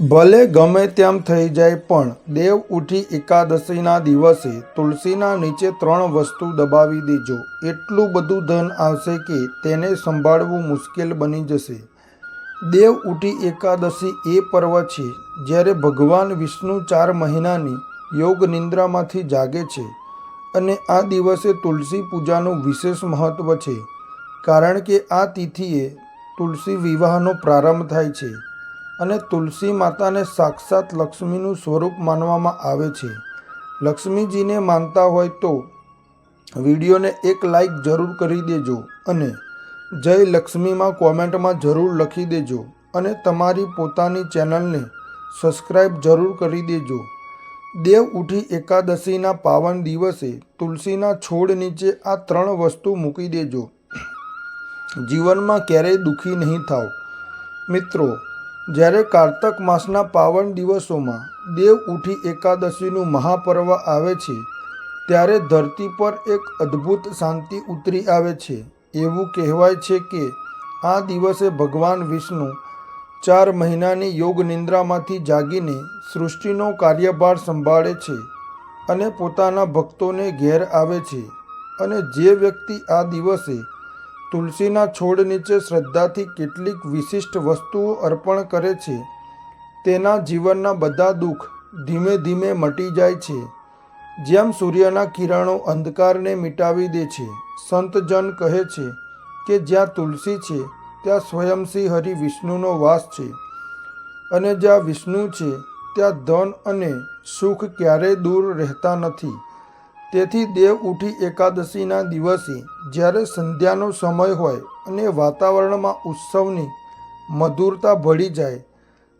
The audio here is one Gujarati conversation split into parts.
ભલે ગમે તેમ થઈ જાય પણ દેવ ઉઠી એકાદશીના દિવસે તુલસીના નીચે ત્રણ વસ્તુ દબાવી દેજો. એટલું બધું ધન આવશે કે તેને સંભાળવું મુશ્કેલ બની જશે. દેવ ઉઠી એકાદશી એ પર્વ છે, જ્યારે ભગવાન વિષ્ણુ ચાર મહિનાની યોગ નિંદ્રામાંથી જાગે છે અને આ દિવસે તુલસી પૂજાનું વિશેષ મહત્ત્વ છે. કારણ કે આ તિથિએ તુલસી વિવાહનો પ્રારંભ થાય છે. અને તુલસી માતાને સાક્ષાત લક્ષ્મીનું સ્વરૂપ માનવામાં આવે છે. લક્ષ્મીજીને માનતા હોય તો વિડીયોને એક લાઈક જરૂર કરી દેજો અને જય લક્ષ્મીમાં કોમેન્ટમાં જરૂર લખી દેજો અને તમારી પોતાની ચેનલને સબસ્ક્રાઈબ જરૂર કરી દેજો. દેવ ઉઠી એકાદશીના પાવન દિવસે તુલસીના છોડ નીચે આ ત્રણ વસ્તુ મૂકી દેજો. જીવનમાં ક્યારેય દુઃખી નહીં થાવ. મિત્રો જ્યારે કારતક માસના પાવન દિવસોમાં દેવ ઉઠી એકાદશીનું મહાપર્વ આવે છે, ત્યારે ધરતી પર એક અદ્ભુત શાંતિ ઉતરી આવે છે. એવું કહેવાય છે કે આ દિવસે ભગવાન વિષ્ણુ ચાર મહિનાની યોગ નિંદ્રામાંથી જાગીને સૃષ્ટિનો કાર્યભાર સંભાળે છે અને પોતાના ભક્તોને ઘેર આવે છે અને જે વ્યક્તિ આ દિવસે તુલસીના છોડ નીચે શ્રદ્ધાથી કેટલીક વિશિષ્ટ વસ્તુઓ અર્પણ કરે છે. તેના જીવનના બધા દુઃખ ધીમે ધીમે મટી જાય છે. જેમ સૂર્યના કિરણો અંધકારને મિટાવી દે છે, સંતજન કહે છે કે જ્યાં તુલસી છે, ત્યાં સ્વયંસિંહ હરિ વિષ્ણુનો વાસ છે. અને જ્યાં વિષ્ણુ છે, ત્યાં ધન અને સુખ ક્યારેય દૂર રહેતા નથી. તેથી દેવ ઉઠી એકાદશીના દિવસે જ્યારે સંધ્યાનો સમય હોય અને વાતાવરણમાં ઉત્સવની મધુરતા ભળી જાય,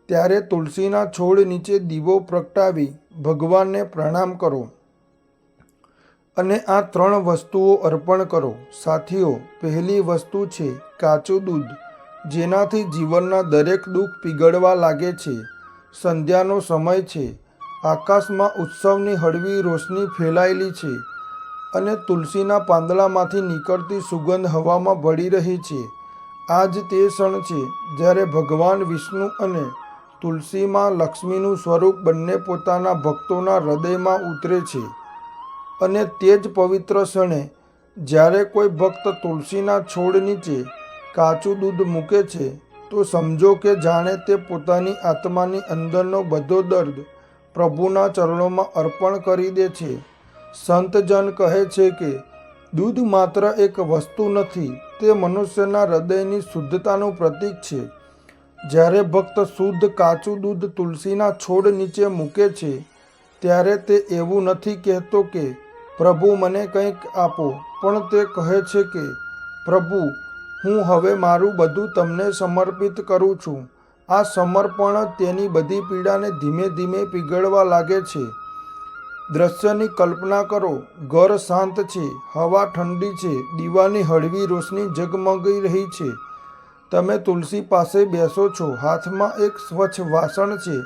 ત્યારે તુલસીના છોડ નીચે દીવો પ્રગટાવી ભગવાનને પ્રણામ કરો અને આ ત્રણ વસ્તુઓ અર્પણ કરો. સાથીઓ, પહેલી વસ્તુ છે કાચું દૂધ, જેનાથી જીવનના દરેક દુઃખ પીગળવા લાગે છે. સંધ્યાનો સમય છે આકાશમાં ઉત્સવની હળવી રોશની ફેલાયેલી છે અને તુલસીના પાંદડામાંથી નીકળતી સુગંધ હવામાં ભળી રહી છે. આ જ તે ક્ષણ છે જ્યારે ભગવાન વિષ્ણુ અને તુલસીમાં લક્ષ્મીનું સ્વરૂપ બંને પોતાના ભક્તોના હૃદયમાં ઉતરે છે. અને તે જ પવિત્ર ક્ષણે જ્યારે કોઈ ભક્ત તુલસીના છોડ નીચે કાચું દૂધ મૂકે છે, તો સમજો કે જાણે તે પોતાની આત્માની અંદરનો બધો દર્દ પ્રભુના ચરણોમાં અર્પણ કરી દે છે. સંતજન કહે છે કે, દૂધ માત્ર એક વસ્તુ નથી, તે મનુષ્યના હૃદયની શુદ્ધતાનું પ્રતીક છે. જ્યારે ભક્ત શુદ્ધ કાચું દૂધ તુલસીના છોડ નીચે મૂકે છે, ત્યારે તે એવું નથી કહેતો કે, પ્રભુ મને કંઈક આપો. પણ તે કહે છે કે, પ્રભુ, હું હવે મારું બધું તમને સમર્પિત કરું છું. આ સમર્પણ તેની બધી પીડાને ધીમે ધીમે પીગળવા લાગે છે. દ્રશ્યની કલ્પના કરો, ઘર શાંત છે, હવા ઠંડી છે, દીવાની હળવી રોશની ઝગમગી રહી છે. તમે તુલસી પાસે બેસો છો, હાથમાં એક સ્વચ્છ વાસણ છે,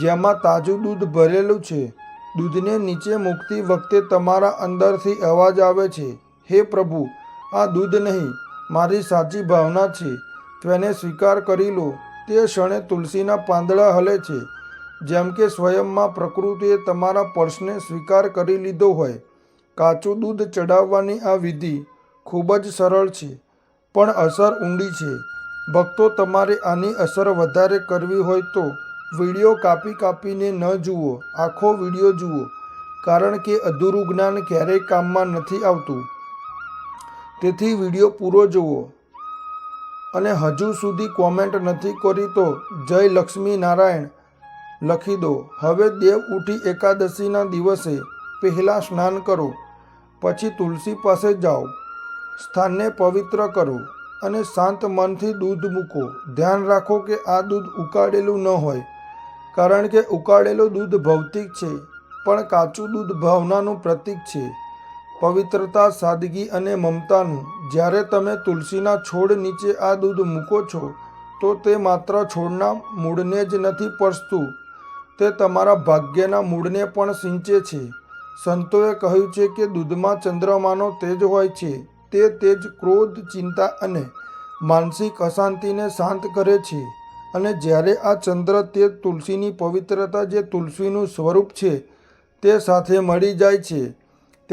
જેમાં તાજું દૂધ ભરેલું છે. દૂધને નીચે મૂકતી વખતે તમારા અંદરથી અવાજ આવે છે, હે પ્રભુ, આ દૂધ નહીં, મારી સાચી ભાવના છે. તેને સ્વીકાર કરી લો. તે ક્ષણે તુલસીના પાંદડા હલે છે, જેમ કે સ્વયંમાં પ્રકૃતિએ તમારા પર્સને સ્વીકાર કરી લીધો હોય. કાચું દૂધ ચડાવવાની આ વિધિ ખૂબ જ સરળ છે, પણ અસર ઊંડી છે. ભક્તો તમારે આની અસર વધારે કરવી હોય તો વીડિયો કાપી કાપીને ન જુઓ, આખો વીડિયો જુઓ, કારણ કે અધૂરું જ્ઞાન ક્યારેય કામમાં નથી આવતું. તેથી વીડિયો પૂરો જુઓ. અને હજુ સુધી કોમેન્ટ નથી કરી તો જય લક્ષ્મી નારાયણ લખી દો, હવે દેવ ઉઠી એકાદશીના દિવસે પહેલાં સ્નાન કરો, પછી તુલસી પાસે જાઓ. સ્થાનને પવિત્ર કરો અને શાંત મનથી દૂધ મૂકો. ધ્યાન રાખો કે આ દૂધ ઉકાળેલું ન હોય, કારણ કે ઉકાળેલું દૂધ ભૌતિક છે, પણ કાચું દૂધ ભાવનાનું પ્રતીક છે. પવિત્રતા, સાદગી અને મમતાનું. જ્યારે તમે તુલસીના છોડ નીચે આ દૂધ મૂકો છો, તો તે માત્ર છોડના મૂળને જ નથી પરસતું. તે તમારા ભાગ્યના મૂળને પણ સિંચે છે. સંતોએ કહ્યું છે કે દૂધમાં ચંદ્રમાનો તેજ હોય છે. તે તેજ ક્રોધ, ચિંતા અને માનસિક અશાંતિને શાંત કરે છે. અને જ્યારે આ ચંદ્ર તે તુલસીની પવિત્રતા જે તુલસીનું સ્વરૂપ છે, તે સાથે મળી જાય છે.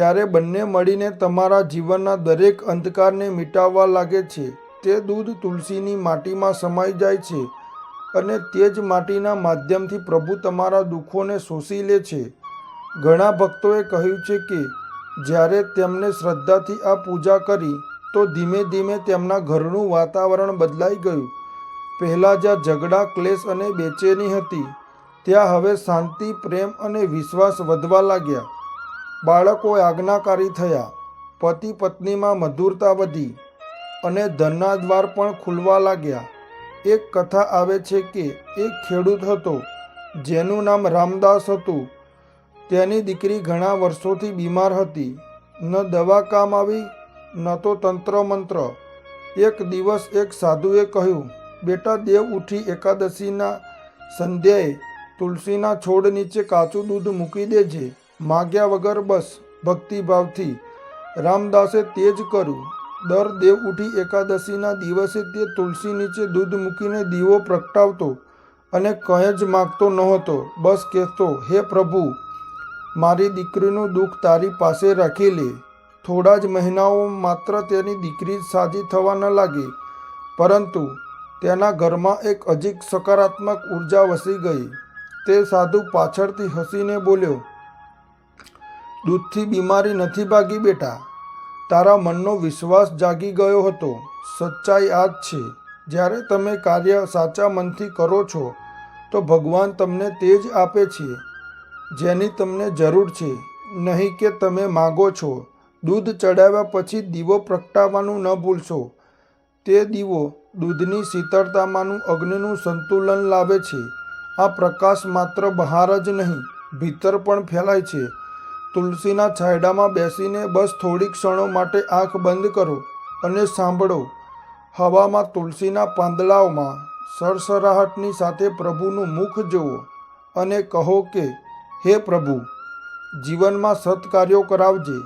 ત્યારે બંને મળીને તમારા જીવનના દરેક અંધકારને મિટાવવા લાગે છે. તે દૂધ તુલસીની માટીમાં સમાઈ જાય છે અને તે જ માટીના માધ્યમથી પ્રભુ તમારા દુઃખોને શોષી લે છે. ઘણા ભક્તોએ કહ્યું છે કે, જ્યારે તેમને શ્રદ્ધાથી આ પૂજા કરી, તો ધીમે ધીમે તેમના ઘરનું વાતાવરણ બદલાઈ ગયું. પહેલાં જ્યાં ઝઘડા, ક્લેશ અને બેચેની હતી, ત્યાં હવે શાંતિ, પ્રેમ અને વિશ્વાસ વધવા લાગ્યા. બાળકો આજ્ઞાકારી થયા. પતિ પત્નીમાં મધુરતા વધી અને ધનના દ્વાર પણ ખુલવા લાગ્યા. એક કથા આવે છે કે એક ખેડૂત હતો, જેનું નામ રામદાસ હતું. તેની દીકરી ઘણા વર્ષોથી બીમાર હતી. ન દવા કામ આવી, ન તો તંત્ર મંત્ર. એક દિવસ એક સાધુએ કહ્યું, બેટા, દેવ ઉઠી એકાદશીના સંધ્યાએ તુલસીના છોડ નીચે કાચું દૂધ મૂકી દેજે. માગ્યા વગર બસ ભક્તિભાવથી રામદાસે તે જ કર્યું. દર દેવ ઉઠી એકાદશીના દિવસે તે તુલસી નીચે દૂધ મૂકીને દીવો પ્રગટાવતો અને કંઈ જ માગતો નહોતો. બસ કહેતો, હે પ્રભુ, મારી દીકરીનું દુઃખ તારી પાસે રાખી લે. થોડા જ મહિનાઓ માત્ર તેની દીકરી સાજી થવા ન લાગી. પરંતુ તેના ઘરમાં એક અજીક સકારાત્મક ઊર્જા વસી ગઈ. તે સાધુ પાછળથી હસીને બોલ્યો દૂધથી બીમારી નથી ભાગી બેટા. તારા મનનો વિશ્વાસ જાગી ગયો હતો. સચ્ચાઈ આ જ છે. જ્યારે તમે કાર્ય સાચા મનથી કરો છો, તો ભગવાન તમને તે જ આપે છે, જેની તમને જરૂર છે. નહીં કે તમે માગો છો, દૂધ ચડાવ્યા પછી દીવો પ્રગટાવવાનું ન ભૂલશો. તે દીવો દૂધની શીતળતામાંનું અગ્નિનું સંતુલન લાવે છે. આ પ્રકાશ માત્ર બહાર જ નહીં, ભીતર પણ ફેલાય છે. તુલસીના છાંયડામાં બેસીને બસ થોડી ક્ષણો માટે આંખ બંધ કરો અને સાંભળો. હવામાં તુલસીના પાંદડાઓમાં સરસરાહટની સાથે પ્રભુનું મુખ જુઓ અને કહો કે, હે પ્રભુ, જીવનમાં સત્કાર્યો કરાવજે.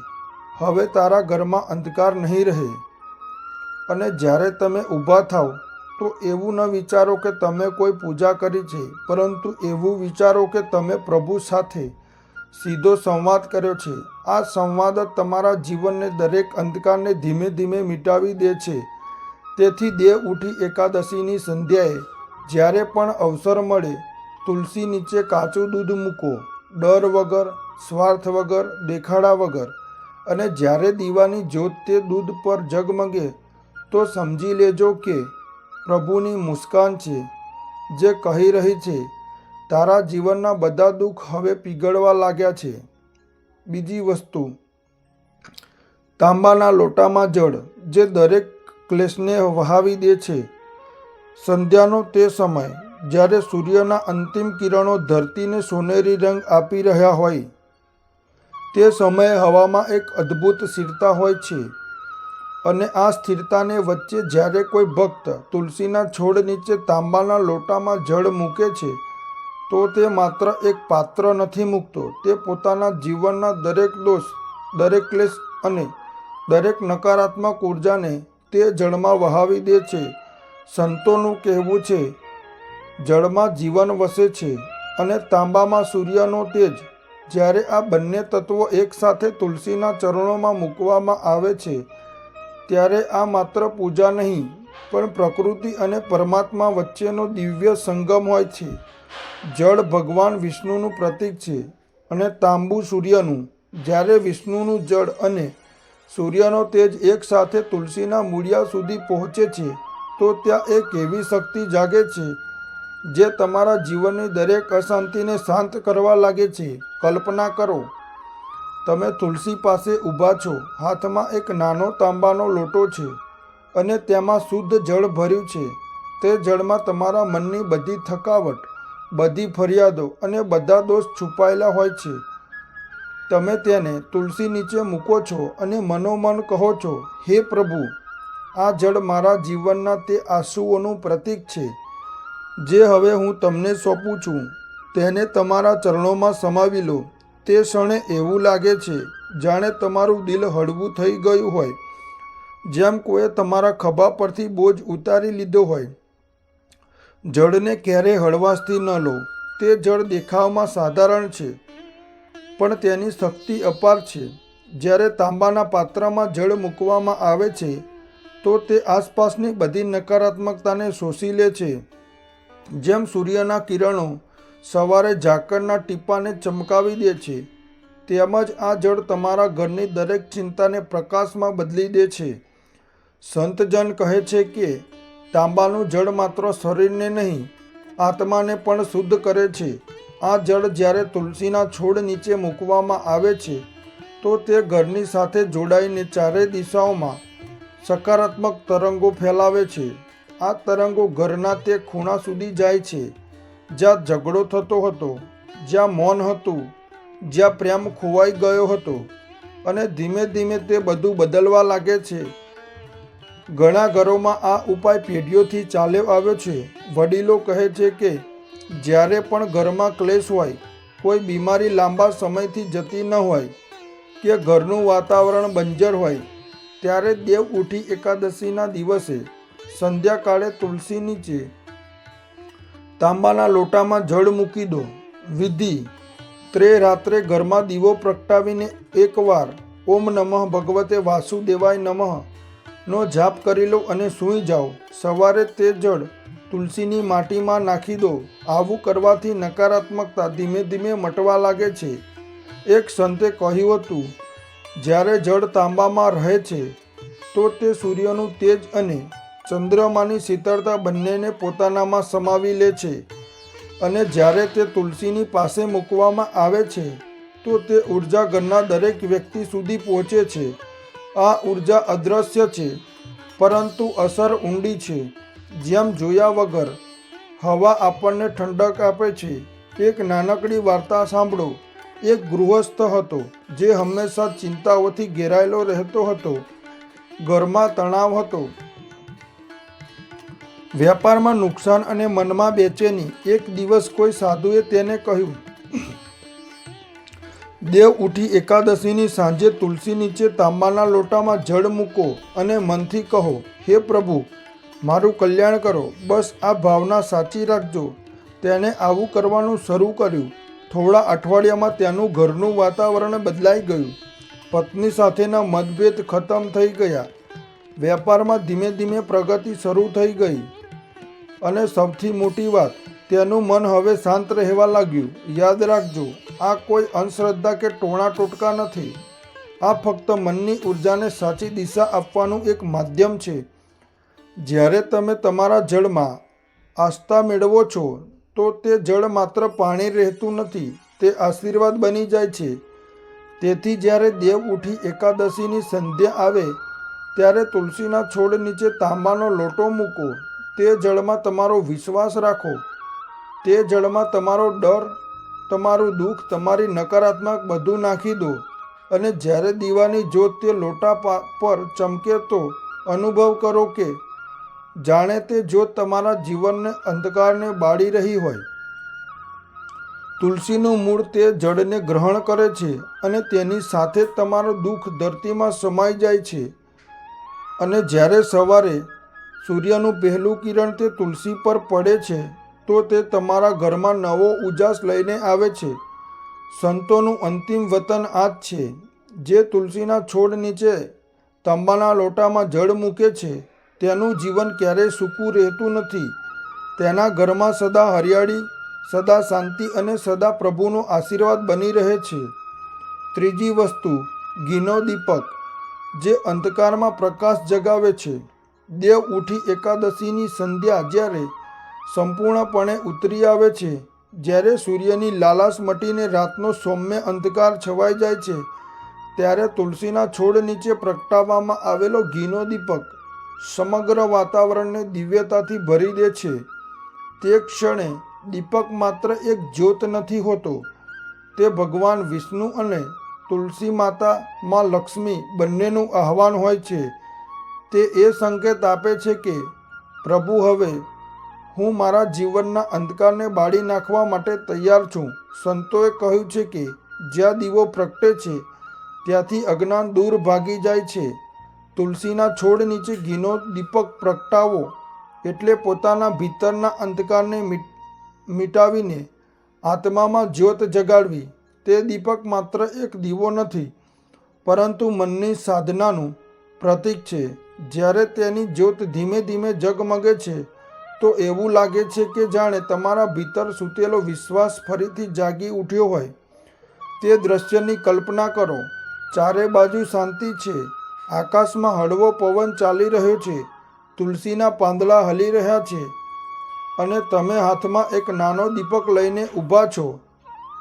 હવે તારા ઘરમાં અંધકાર નહીં રહે. અને જ્યારે તમે ઊભા થાવ, તો એવું ન વિચારો કે તમે કોઈ પૂજા કરી છે, પરંતુ એવું વિચારો કે તમે પ્રભુ સાથે સીધો સંવાદ કર્યો છે. આ સંવાદ જ તમારા જીવનને દરેક અંધકારને ધીમે ધીમે મિટાવી દે છે. તેથી દેવ ઉઠી એકાદશીની સંધ્યાએ જ્યારે પણ અવસર મળે, તુલસી નીચે કાચું દૂધ મૂકો. ડર વગર, સ્વાર્થ વગર, દેખાડા વગર. અને જ્યારે દીવાની જ્યોત તે દૂધ પર ઝગમગે તો સમજી લેજો કે પ્રભુની મુસ્કાન છે, જે કહી રહી છે તારા જીવનના બધા દુઃખ હવે પીગળવા લાગ્યા છે. બીજી વસ્તુ, તાંબાના લોટામાં જળ જે દરેક ક્લેશને વહાવી દે છે. સંધ્યાનો તે સમય જ્યારે સૂર્યના અંતિમ કિરણો ધરતીને સોનેરી રંગ આપી રહ્યા હોય, તે સમયે હવામાં એક અદ્ભુત સ્થિરતા હોય છે અને આ સ્થિરતાને વચ્ચે જ્યારે કોઈ ભક્ત તુલસીના છોડ નીચે તાંબાના લોટામાં જળ મૂકે છે તો તે માત્ર એક પાત્ર નથી મૂકતો. તે પોતાના જીવનના દરેક દોષ, દરેક ક્લેશ અને દરેક નકારાત્મક ઉર્જાને તે જળમાં વહાવી દે છે. સંતોનું કહેવું છે, જળમાં જીવન વસે છે અને તાંબામાં સૂર્યનો તેજ. જ્યારે આ બંને તત્વો એકસાથે તુલસીના ચરણોમાં મૂકવામાં આવે છે, ત્યારે આ માત્ર પૂજા નહીં પણ પ્રકૃતિ અને પરમાત્મા વચ્ચેનો દિવ્ય સંગમ હોય છે. જળ ભગવાન વિષ્ણુનું પ્રતીક છે અને તાંબુ સૂર્યનું. જ્યારે વિષ્ણુનું જળ અને સૂર્યનો તેજ એકસાથે તુલસીના મૂળિયા સુધી પહોંચે છે, તો ત્યાં એક એવી શક્તિ જાગે છે, જે તમારા જીવનની દરેક અશાંતિને શાંત કરવા લાગે છે. કલ્પના કરો, તમે તુલસી પાસે ઊભા છો. હાથમાં એક નાનો તાંબાનો લોટો છે. અને તેમાં શુદ્ધ જળ ભર્યું છે. તે જળમાં તમારા મનની બધી થકાવટ, બધી ફરિયાદો અને બધા દોષ છુપાયેલા હોય છે. તમે તેને તુલસી નીચે મૂકો છો અને મનોમન કહો છો, હે પ્રભુ, આ જળ મારા જીવનના તે આંસુઓનું પ્રતીક છે. જે હવે હું તમને સોંપું છું, તેને તમારા ચરણોમાં સમાવી લો. તે ક્ષણે એવું લાગે છે, જાણે તમારું દિલ હળવું થઈ ગયું હોય. જેમ કોઈએ તમારા ખભા પરથી બોજ ઉતારી લીધો હોય. જળને ક્યારેય હળવાશથી ન લો. તે જળ દેખાવમાં સાધારણ છે, પણ તેની શક્તિ અપાર છે. જ્યારે તાંબાના પાત્રમાં જળ મૂકવામાં આવે છે, તો તે આસપાસની બધી નકારાત્મકતાને શોષી લે છે. જેમ સૂર્યના કિરણો સવારે ઝાકળના ટીપાને ચમકાવી દે છે, તેમજ આ જળ તમારા ઘરની દરેક ચિંતાને પ્રકાશમાં બદલી દે છે. સંતજન કહે છે કે, તાંબાનું જળ માત્ર શરીરને નહીં, આત્માને પણ શુદ્ધ કરે છે. આ જળ જ્યારે તુલસીના છોડ નીચે મૂકવામાં આવે છે, તો તે ઘરની સાથે જોડાઈને ચારે દિશાઓમાં સકારાત્મક તરંગો ફેલાવે છે. આ તરંગો ઘરના તે ખૂણા સુધી જાય છે, જ્યાં ઝઘડો થતો હતો, જ્યાં મૌન હતું, જ્યાં પ્રેમ ખોવાઈ ગયો હતો, અને ધીમે ધીમે તે બધું બદલવા લાગે છે. ઘણા ઘરોમાં આ ઉપાય પેઢીઓથી ચાલ્યો આવ્યો છે. વડીલો કહે છે કે, જ્યારે પણ ઘરમાં ક્લેશ હોય, કોઈ બીમારી લાંબા સમયથી જતી ન હોય, કે ઘરનું વાતાવરણ બંજર હોય, ત્યારે દેવ ઉઠી એકાદશીના દિવસે સંધ્યાકાળે તુલસી નીચે તાંબાના લોટામાં જળ મૂકી દો. વિધિ ત્રે રાત્રે ઘરમાં દીવો પ્રગટાવીને એકવાર ઓમ નમઃ ભગવતે વાસુદેવાય નમઃ નો જાપ કરી લો અને સૂઈ જાઓ. સવારે તે જળ તુલસીની માટીમાં નાખી દો. આવું કરવાથી નકારાત્મકતા ધીમે ધીમે મટવા લાગે છે. એક સંતે કહ્યું હતું, જ્યારે જળ તાંબામાં રહે છે, તો તે સૂર્યનું તેજ અને ચંદ્રમાની શીતળતા બંનેને પોતાનામાં સમાવી લે છે. અને જ્યારે તે તુલસીની પાસે મૂકવામાં આવે છે, તો તે ઊર્જા ઘરના દરેક વ્યક્તિ સુધી પહોંચે છે. આ ઊર્જા અદૃશ્ય છે, પરંતુ અસર ઊંડી છે. જેમ જોયા વગર, હવા આપણને ઠંડક આપે છે. એક નાનકડી વાર્તા સાંભળો. એક ગૃહસ્થ હતો, જે હંમેશા ચિંતાઓથી ઘેરાયેલો રહેતો હતો. ઘરમાં તણાવ હતો. વેપારમાં નુકસાન અને મનમાં બેચેની. એક દિવસ કોઈ સાધુએ તેને કહ્યું દેવ ઉઠી એકાદશીની સાંજે તુલસી નીચે તાંબાના લોટામાં જળ મૂકો અને મનથી કહો, હે પ્રભુ, મારું કલ્યાણ કરો. બસ આ ભાવના સાચી રાખજો. તેને આવું કરવાનું શરૂ કર્યું. થોડા અઠવાડિયામાં તેનું ઘરનું વાતાવરણ બદલાઈ ગયું. પત્ની સાથેના મતભેદ ખતમ થઈ ગયા. વેપારમાં ધીમે ધીમે પ્રગતિ શરૂ થઈ ગઈ. અને સૌથી મોટી વાત તેનું મન હવે શાંત રહેવા લાગ્યું. યાદ રાખજો, આ કોઈ અંધશ્રદ્ધા કે ટોણા ટોટકા નથી. આ ફક્ત મનની ઉર્જાને સાચી દિશા આપવાનું એક માધ્યમ છે. જ્યારે તમે તમારા જળમાં આસ્થા મેળવો છો, તો તે જળ માત્ર પાણી રહેતું નથી, તે આશીર્વાદ બની જાય છે. તેથી જ્યારે દેવ ઉઠી એકાદશીની સંધ્યા આવે, ત્યારે તુલસીના છોડ નીચે તાંબાનો લોટો મૂકો, તે જળમાં તમારો વિશ્વાસ રાખો. તે જળમાં તમારો ડર, તમારું દુઃખ, તમારી નકારાત્મક બધું નાખી દો. અને જ્યારે દીવાની જ્યોત તે લોટા પર ચમકે તો અનુભવ કરો કે જાણે તે જ્યોત તમારા જીવનને અંધકારને બાળી રહી હોય. તુલસીનું મૂળ તે જળને ગ્રહણ કરે છે અને તેની સાથે તમારું દુઃખ ધરતીમાં સમાઈ જાય છે. અને જ્યારે સવારે સૂર્યનું પહેલું કિરણ તે તુલસી પર પડે છે તો તે તમારા ઘરમાં નવો ઉજાસ લઈને આવે છે. સંતોનું અંતિમ વતન આ જ છે. જે તુલસીના છોડ નીચે તાંબાના લોટામાં જળ મૂકે છે, તેનું જીવન ક્યારેય સૂકું રહેતું નથી. તેના ઘરમાં સદા હરિયાળી, સદા શાંતિ અને સદા પ્રભુનો આશીર્વાદ બની રહે છે. ત્રીજી વસ્તુ, ઘીનો દીપક, જે અંધકારમાં પ્રકાશ જગાવે છે. દેવ ઉઠી એકાદશીની સંધ્યા જ્યારે સંપૂર્ણપણે ઉતરી આવે છે. જ્યારે સૂર્યની લાલાશ મટીને રાતનો સૌમ્ય અંધકાર છવાઈ જાય છે, ત્યારે તુલસીના છોડ નીચે પ્રગટાવવામાં આવેલો ઘીનો દીપક સમગ્ર વાતાવરણને દિવ્યતાથી ભરી દે છે. તે ક્ષણે દીપક માત્ર એક જ્યોત નથી હોતો, તે ભગવાન વિષ્ણુ અને તુલસી માતા માં લક્ષ્મી બંનેનું આહવાન હોય છે. તે એ સંકેત આપે છે કે, પ્રભુ, હવે હું મારા જીવનના અંધકારને બાળી નાખવા માટે તૈયાર છું. સંતોએ કહ્યું છે કે, જ્યાં દીવો પ્રગટે છે, ત્યાંથી અજ્ઞાન દૂર ભાગી જાય છે. તુલસીના છોડ નીચે ઘીનો દીપક પ્રગટાવો એટલે પોતાના ભીતરના અંધકારને મીટ, મિટાવીને આત્મામાં જ્યોત જગાડવી. તે દીપક માત્ર એક દીવો નથી, પરંતુ મનની સાધનાનું પ્રતીક છે. જ્યારે તેની જ્યોત ધીમે ધીમે જગમગે છે તો એવું લાગે છે કે જાણે તમારા ભીતર સૂતેલો વિશ્વાસ ફરીથી જાગી ઉઠ્યો હોય. તે દ્રશ્યની કલ્પના કરો. ચારે બાજુ શાંતિ છે. આકાશમાં હળવો પવન ચાલી રહ્યો છે. તુલસીના પાંદડા હલી રહ્યા છે. અને તમે હાથમાં એક નાનો દીપક લઈને ઊભા છો.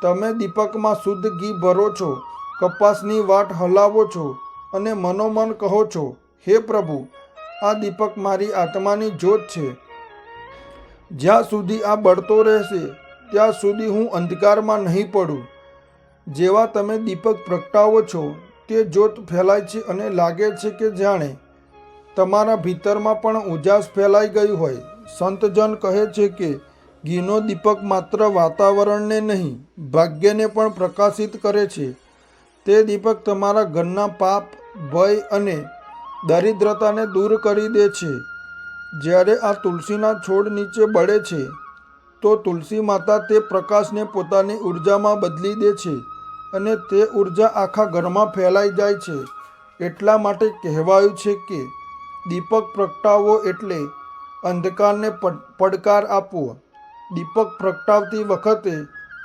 તમે દીપકમાં શુદ્ધ ઘી ભરો છો. કપાસની વાટ હલાવો છો અને મનોમન કહો છો, હે પ્રભુ, આ દીપક મારી આત્માની જ્યોત છે. જ્યાં સુધી આ બળતો રહેશે, ત્યાં સુધી હું અંધકારમાં નહીં પડું. જેવા તમે દીપક પ્રગટાવો છો, તે જ્યોત ફેલાય છે અને લાગે છે કે જાણે. તમારા ભીતરમાં પણ ઉજાસ ફેલાઈ ગઈ હોય. સંતજન કહે છે કે, ઘીનો દીપક માત્ર વાતાવરણને નહીં, ભાગ્યને પણ પ્રકાશિત કરે છે. તે દીપક તમારા ઘરના પાપ, ભય અને દરિદ્રતાને દૂર કરી દે છે. જ્યારે આ તુલસીના છોડ નીચે બળે છે, તો તુલસી માતા તે પ્રકાશને પોતાની ઉર્જામાં બદલી દે છે અને તે ઊર્જા આખા ઘરમાં ફેલાઈ જાય છે. એટલા માટે કહેવાયું છે કે દીપક પ્રગટાવવો એટલે અંધકારને પડ- પડકાર આપવો. દીપક પ્રગટાવતી વખતે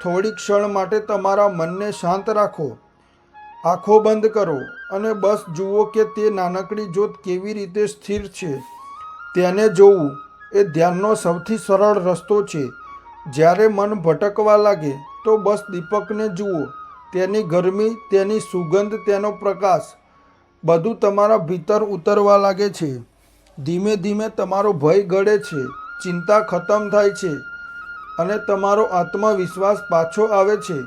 થોડી ક્ષણ માટે તમારા મનને શાંત રાખો. આંખો બંધ કરો અને બસ જુઓ કે તે નાનકડી જ્યોત કેવી રીતે સ્થિર છે. તેને જોવું એ ધ્યાનનો સૌથી સરળ રસ્તો છે. જ્યારે મન ભટકવા લાગે, તો બસ દીપકને જુઓ. તેની ગરમી, તેની સુગંધ, તેનો પ્રકાશ. બધું તમારા ભીતર ઉતરવા લાગે છે. ધીમે ધીમે તમારો ભય ગળે છે. ચિંતા ખતમ થાય છે. અને તમારો આત્મવિશ્વાસ પાછો આવે છે.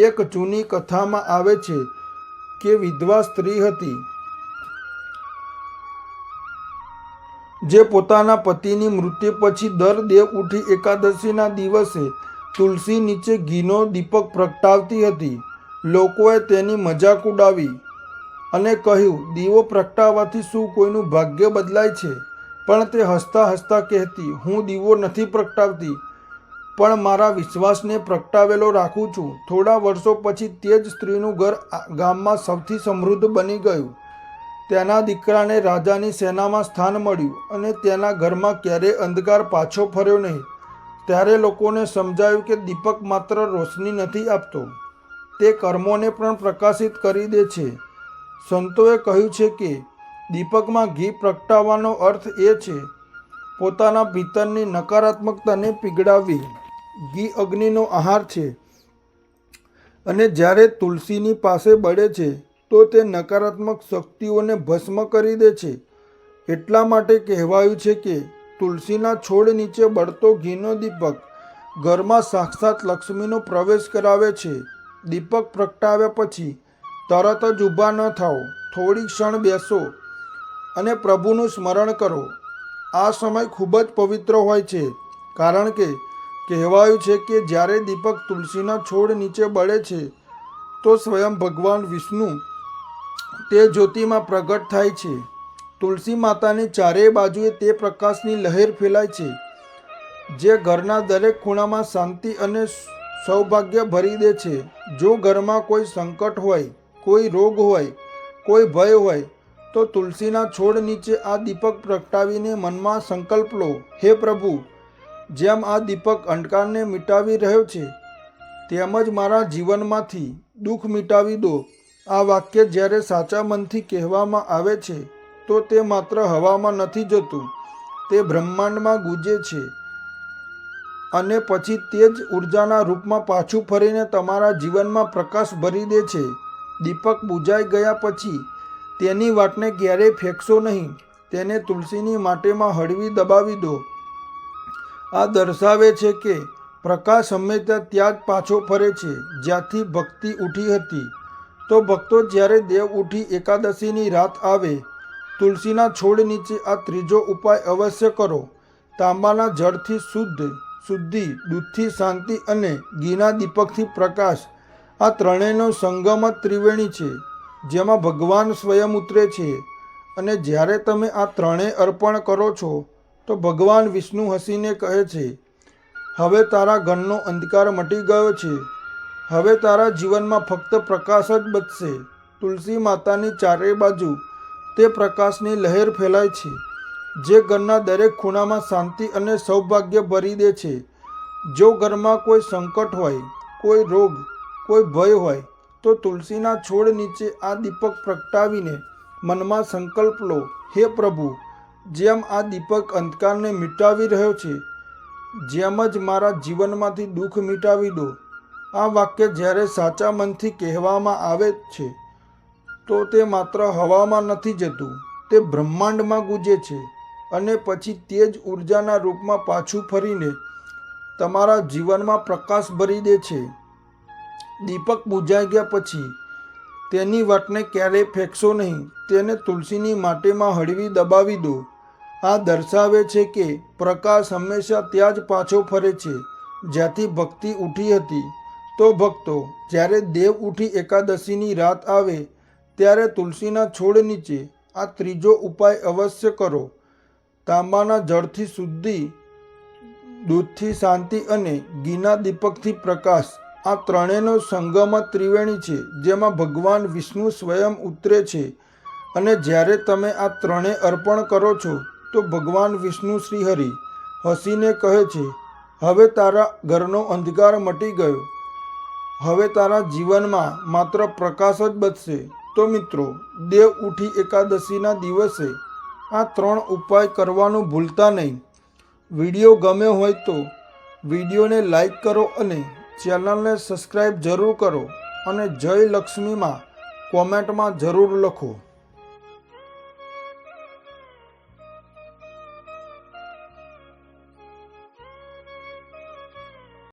એક જૂની કથામાં આવે છે કે વિધવા સ્ત્રી હતી. જે પોતાના પતિની મૃત્યુ પછી દર દેવ ઉઠી એકાદશીના દિવસે તુલસી નીચે ઘીનો દીપક પ્રગટાવતી હતી. લોકોએ તેની મજાક ઉડાવી અને કહ્યું, દીવો પ્રગટાવવાથી શું કોઈનું ભાગ્ય બદલાય છે? પણ તે હસતા હસતા કહેતી, હું દીવો નથી પ્રગટાવતી, પણ મારા વિશ્વાસને પ્રગટાવેલો રાખું છું. થોડા વર્ષો પછી તે જ સ્ત્રીનું ઘર ગામમાં સૌથી સમૃદ્ધ બની ગયું. તેના દીકરાને રાજાની સેનામાં સ્થાન મળ્યું અને તેના ઘરમાં ક્યારેય અંધકાર પાછો ફર્યો નહીં. ત્યારે લોકોને સમજાયું કે દીપક માત્ર રોશની નથી આપતો. તે કર્મોને પણ પ્રકાશિત કરી દે છે. સંતોએ કહ્યું છે કે દીપકમાં ઘી પ્રગટાવવાનો અર્થ એ છે, પોતાના ભીતરની નકારાત્મકતાને પીગળાવી. ઘી અગ્નિનો આહાર છે અને જ્યારે તુલસીની પાસે બળે છે તો તે નકારાત્મક શક્તિઓને ભસ્મ કરી દે છે. એટલા માટે કહેવાયું છે કે તુલસીના છોડ નીચે બળતો ઘીનો દીપક ઘરમાં સાક્ષાત લક્ષ્મીનો પ્રવેશ કરાવે છે. દીપક પ્રગટાવ્યા પછી તરત જ ઊભા ન થાઓ, થોડી ક્ષણ બેસો અને પ્રભુનું સ્મરણ કરો. આ સમય ખૂબ જ પવિત્ર હોય છે, કારણ કે કહેવાયું છે કે જ્યારે દીપક તુલસીના છોડ નીચે બળે છે, તો સ્વયં ભગવાન વિષ્ણુ તે જ્યોતિમાં પ્રગટ થાય છે. તુલસી માતાની ચારેય બાજુએ તે પ્રકાશની લહેર ફેલાય છે, જે ઘરના દરેક ખૂણામાં શાંતિ અને સૌભાગ્ય ભરી દે છે. જો ઘરમાં કોઈ સંકટ હોય, કોઈ રોગ હોય, કોઈ ભય હોય, તો તુલસીના છોડ નીચે આ દીપક પ્રગટાવીને મનમાં સંકલ્પ લો. હે પ્રભુ, જેમ આ દીપક અંધકારને મિટાવી રહ્યો છે તેમજ મારા જીવનમાંથી દુઃખ મિટાવી દો. આ વાક્ય જ્યારે સાચા મનથી કહેવામાં આવે છે, તો તે માત્ર હવામાં નથી જતું, તે બ્રહ્માંડમાં ગુજે છે. અને પછી તે જ ઉર્જાના રૂપમાં પાછું ફરીને તમારા જીવનમાં પ્રકાશ ભરી દે છે. દીપક બુજાઈ ગયા પછી તેની વાટને ક્યારેય ફેંકશો નહીં, તેને તુલસીની માટેમાં હળવી દબાવી દો. આ દર્શાવે છે કે પ્રકાશ હંમેશા ત્યાં જ પાછો ફરે છે, જ્યાંથી ભક્તિ ઉઠી હતી. તો ભક્તો જ્યારે દેવ ઉઠી એકાદશીની રાત આવે, તુલસીના છોડ નીચે આ ત્રીજો ઉપાય અવશ્ય કરો. તાંબાના જળથી શુદ્ધ, શુદ્ધિ, દૂધથી શાંતિ અને ઘીના દીપકથી પ્રકાશ આ ત્રણેયનો સંગમ જ ત્રિવેણી છે, જેમાં ભગવાન સ્વયં ઉતરે છે. અને જ્યારે તમે આ ત્રણેય અર્પણ કરો છો, તો ભગવાન વિષ્ણુ હસીને કહે છે, હવે તારા ઘરનો અંધકાર મટી ગયો છે. હવે તારા જીવનમાં ફક્ત પ્રકાશ જ બચશે. તુલસી માતાની ચારે બાજુ તે પ્રકાશની લહેર ફેલાય છે, જે ઘરના દરેક ખૂણામાં શાંતિ અને સૌભાગ્ય ભરી દે છે. જો ઘરમાં કોઈ સંકટ હોય, કોઈ રોગ, કોઈ ભય હોય, તો તુલસીના છોડ નીચે આ દીપક પ્રગટાવીને મનમાં સંકલ્પ લો, હે પ્રભુ, જેમ આ દીપક અંધકારને મિટાવી રહ્યો છે, જેમ જ મારા જીવનમાંથી દુઃખ મિટાવી દો આ વાક્ય જ્યારે સાચા મનથી કહેવામાં આવે છે, તો તે માત્ર હવામાં નથી જતું, તે બ્રહ્માંડમાં ગુજે છે અને પછી તે જ ઉર્જાના રૂપમાં પાછું ફરીને તમારા જીવનમાં પ્રકાશ ભરી દે છે. દીપક બુજાઈ ગયા પછી તેની વાતને ક્યારેય ફેંકશો નહીં, તેને તુલસીની માટીમાં હળવી દબાવી દો. આ દર્શાવે છે કે પ્રકાશ હંમેશા ત્યાં જ પાછો ફરે છે, જ્યાંથી ભક્તિ ઉઠી હતી. તો ભક્તો, જ્યારે દેવ ઉઠી એકાદશીની રાત આવે, ત્યારે તુલસીના છોડ નીચે આ ત્રીજો ઉપાય અવશ્ય કરો. તાંબાના જળથી શુદ્ધિ, દૂધથી શાંતિ અને ગીના દીપકથી પ્રકાશ. આ ત્રણેયનો સંગમ ત્રિવેણી છે, જેમાં ભગવાન વિષ્ણુ સ્વયં ઉતરે છે. અને જ્યારે તમે આ ત્રણેય અર્પણ કરો છો, તો ભગવાન વિષ્ણુ શ્રીહરિ હસીને કહે છે, હવે તારા ઘરનો અંધકાર મટી ગયો. હવે તારા જીવનમાં માત્ર પ્રકાશ જ બચશે. તો મિત્રો, દેવ ઉઠી એકાદશીના દિવસે આ ત્રણ ઉપાય કરવાનું ભૂલતા નહીં. વીડિયો ગમ્યો હોય તો વિડીયોને લાઈક કરો અને ચેનલને સબસ્ક્રાઈબ જરૂર કરો અને જય લક્ષ્મીમાં કોમેન્ટમાં જરૂર લખો.